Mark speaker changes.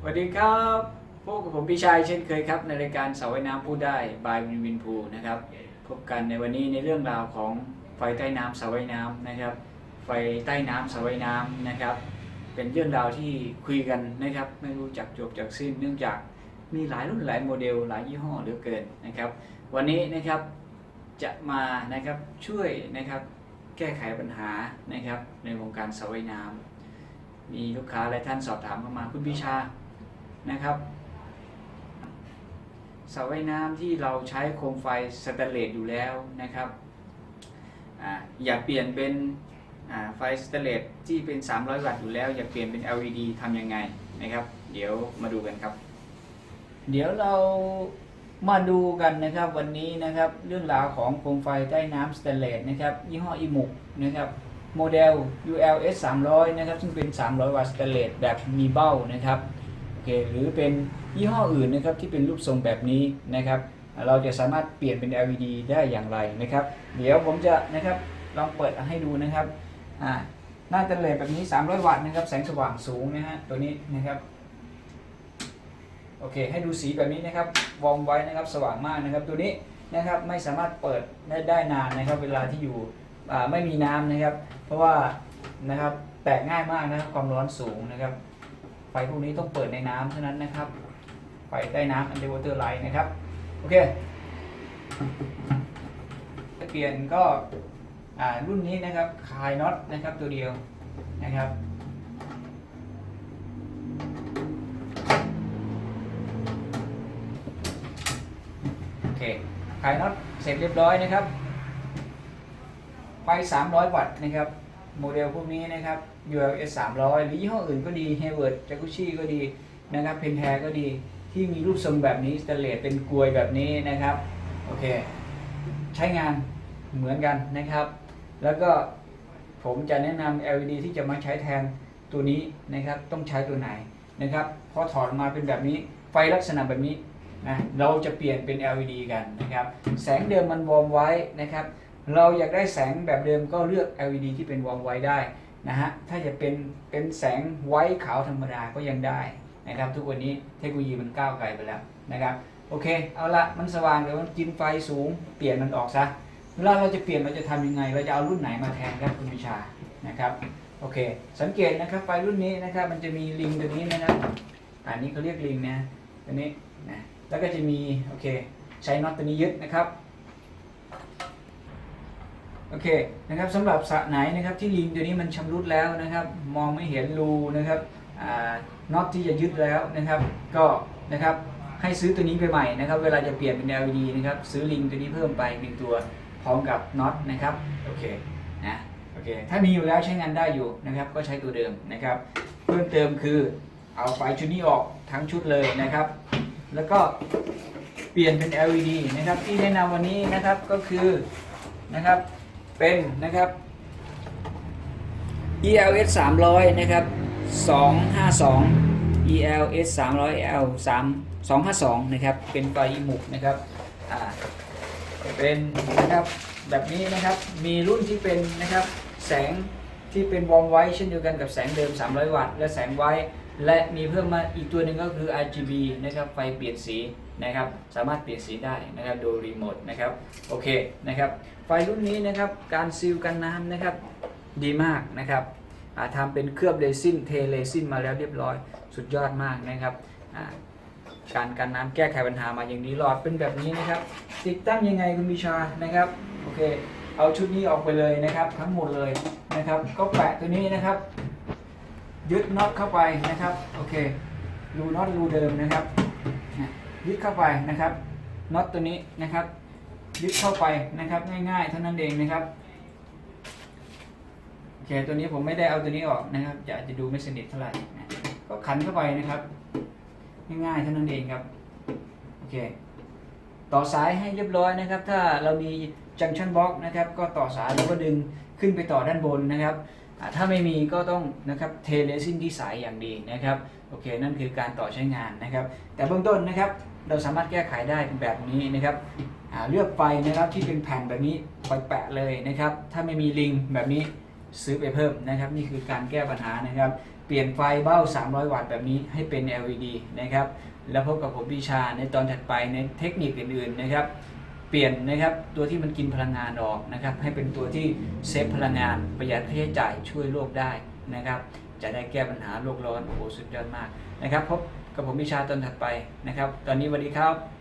Speaker 1: สวัสดีครับพบกับผมพี่ชายเช่นเคยครับ ในรายการสาว่ายน้ำพูดได้บายวินวินพูนะครับพบกันในวันนี้ในเรื่องราวของไฟใต้น้ำสาว่ายน้ำนะครับ ไฟใต้น้ำสาว่ายน้ำนะครับ เป็นเรื่องราวที่คุยกันนะครับ ไม่รู้จักจบจากสิ้นเนื่องจากมีหลายรุ่นหลายโมเดลหลายยี่ห้อเหลือเกินนะครับ วันนี้นะครับจะมานะครับช่วยนะครับแก้ไขปัญหานะครับในวงการสาว่ายน้ำมีลูกค้าหลายท่านสอบถามเข้ามาคุณพิชา นะครับเสาว่ายน้ำที่เราใช้โคมไฟสแตนเลสอยู่แล้วนะครับออย่าเปลี่ยนเป็นไฟสแตนเลสที่เป็น 300 วัตต์อยู่แล้ว อย่าเปลี่ยนเป็น LED ทำยังไงนะครับ เดี๋ยวมาดูกันครับ เดี๋ยวเรามาดูกันนะครับวันนี้นะครับเรื่องราวของโคมไฟใต้น้ำสแตนเลสนะครับยี่ห้ออิมุกนะครับโมเดล ULS 300 นะครับ ซึ่งเป็น 300 วัตต์สแตนเลสแบบมีเบ้านะครับ เคหรือเป็นยี่ห้ออื่นนะครับที่เป็นรูปทรงแบบนี้นะครับ เราจะสามารถเปลี่ยนเป็น LED ได้อย่างไรนะครับ เดี๋ยวผมจะนะครับลองเปิดให้ดูนะครับอ่าหน้าตนเลแบบนี้ 300 วัตต์นะครับ แสงสว่างสูงนะฮะตัวนี้นะครับโอเค ให้ดูสีแบบนี้นะครับวอร์มไว้นะครับสว่างมากนะครับ ตัวนี้นะครับไม่สามารถเปิดได้ได้นานนะครับ เวลาที่อยู่ไม่มีน้ำนะครับ เพราะว่านะครับแตกง่ายมากนะครับความร้อนสูงนะครับ ฟพวกนี้ต้องเปิดในน้ำเท่านั้นนะครับ ไฟใต้น้ำ underwater light นะครับ โอเคเปลี่ยนก็รุ่นนี้นะครับคลายน็อตนะครับตัวเดียวนะครับโอเคขายน็อตเสร็จเรียบร้อยนะครับไฟ300 วัตต์นะครับ โมเดลพวกนี้นะครับ ULS 300 หรือยี่ห้ออื่นก็ดี h a v e r t Jacuzzi ก็ดีนะครับเพนแทก็ดีที่มีรูปทรงแบบนี้สแตเลสเป็นกลวยแบบนี้นะครับ โอเค ใช้งานเหมือนกันนะครับ แล้วก็ผมจะแนะนำ LED ที่จะมาใช้แทนตัวนี้นะครับ ต้องใช้ตัวไหนนะครับพอถอดมาเป็นแบบนี้ไฟลักษณะแบบนี้นะเราจะเปลี่ยนเป็น LED กันนะครับ แสงเดิมมันวอร์มไว้นะครับ เราอยากได้แสงแบบเดิมก็เลือก LED ที่เป็นวอร์มไว้ได้นะฮะ ถ้าจะเป็นเป็นแสงไว้ขาวธรรมดาก็ยังได้นะครับ ทุกวันนี้เทคโนโลยีมันก้าวไกลไปแล้วนะครับ โอเค เอาละมันสว่างเดี๋ยวมันกินไฟสูง เปลี่ยนมันออกซะ เวลาเราจะเปลี่ยนเราจะทำยังไง เราจะเอารุ่นไหนมาแทนครับคุณวิชา นะครับ โอเค สังเกตนะครับไฟรุ่นนี้นะครับ มันจะมีลิงตัวนี้นะครับ อันนี้เขาเรียกลิงนะ ตัวนี้นะ แล้วก็จะมี โอเค ใช้น็อตตัวนี้ยึดนะครับ โอเคนะครับสำหรับสระไหนนะครับที่ลิงตัวนี้มันชำรุดแล้วนะครับ มองไม่เห็นรูนะครับน็อตที่จะยึดแล้วนะครับ ก็นะครับให้ซื้อตัวนี้ไปใหม่นะครับ เวลาจะเปลี่ยนเป็น LED นะครับซื้อลิงตัวนี้เพิ่มไปหนึ่งตัวพร้อมกับน็อตนะครับโอเคนะโอเคถ้ามีอยู่แล้วใช้งานได้อยู่นะครับ ก็ใช้ตัวเดิมนะครับ เพิ่มเติมคือเอาไฟชุดนี้ออกทั้งชุดเลยนะครับ แล้วก็เปลี่ยนเป็น LED นะครับที่แนะนำวันนี้นะครับก็คือนะครับ เป็นนะครับ ELS 300 นะครับ 252 ELS 300 L 3 252 นะครับ เป็นไฟอิมุกนะครับอ่าเป็นนะครับแบบนี้นะครับมีรุ่นที่เป็นนะครับแสงที่เป็นวอร์มไว้เช่นเดียวกันกับแสงเดิม 300 วัตต์และแสงไว้ และมีเพิ่มมาอีกตัวหนึ่งก็คือ RGB นะครับไฟเปลี่ยนสี นะครับสามารถเปลี่ยนสีได้นะครับโดยรีโมทนะครับโอเคนะครับไฟรุ่นนี้นะครับการซีลกันน้ำนะครับดีมากนะครับอ่าทำเป็นเคลือบเรซินเทเรซินมาแล้วเรียบร้อยสุดยอดมากนะครับการกันน้ำแก้ไขปัญหามาอย่างดีหลอดเป็นแบบนี้นะครับ ติดตั้งยังไงคุณบิชานะครับโอเคเอาชุดนี้ออกไปเลยนะครับ ทั้งหมดเลยนะครับ ก็แปะตัวนี้นะครับ ยึดน็อตเข้าไปนะครับโอเครูน็อตรูเดิมนะครับ ยึดเข้าไปนะครับน็อตตัวนี้นะครับ ยึดเข้าไปนะครับ ง่ายๆเท่านั้นเองนะครับโอเคตัวนี้ผมไม่ได้เอาตัวนี้ออกนะครับจะอาจจะดูไม่สนิทเท่าไหร่นะก็ขันเข้าไปนะครับ ง่ายๆเท่านั้นเองครับโอเคต่อสายให้เรียบร้อยนะครับ ถ้าเรามีจังชันบล็อกนะครับ ก็ต่อสายแล้วก็ดึงขึ้นไปต่อด้านบนนะครับถ้าไม่มีก็ต้องนะครับเทเลซินที่สายอย่างดีนะครับโอเคนั่นคือการต่อใช้งานนะครับ แต่เบื้องต้นนะครับ เราสามารถแก้ไขได้แบบนี้นะครับเลือกไฟนะครับที่เป็นแผ่นแบบนี้ไปแปะเลยนะครับ ถ้าไม่มีลิงแบบนี้ซื้อไปเพิ่มนะครับ นี่คือการแก้ปัญหานะครับ เปลี่ยนไฟเบ้า 300 วัตต์แบบนี้ให้เป็น LED นะครับ แล้วพบกับผมพิชาในตอนถัดไปในเทคนิคอื่นๆนะครับ เปลี่ยนนะครับตัวที่มันกินพลังงานออกนะครับ ให้เป็นตัวที่เซฟพลังงานประหยัดค่าใช้จ่ายช่วยโลกได้นะครับ จะได้แก้ปัญหาโลกร้อนโอ้โหสุดยอดมากนะครับพบ กับผมพิชาตอนถัดไปนะครับ ตอนนี้สวัสดีครับ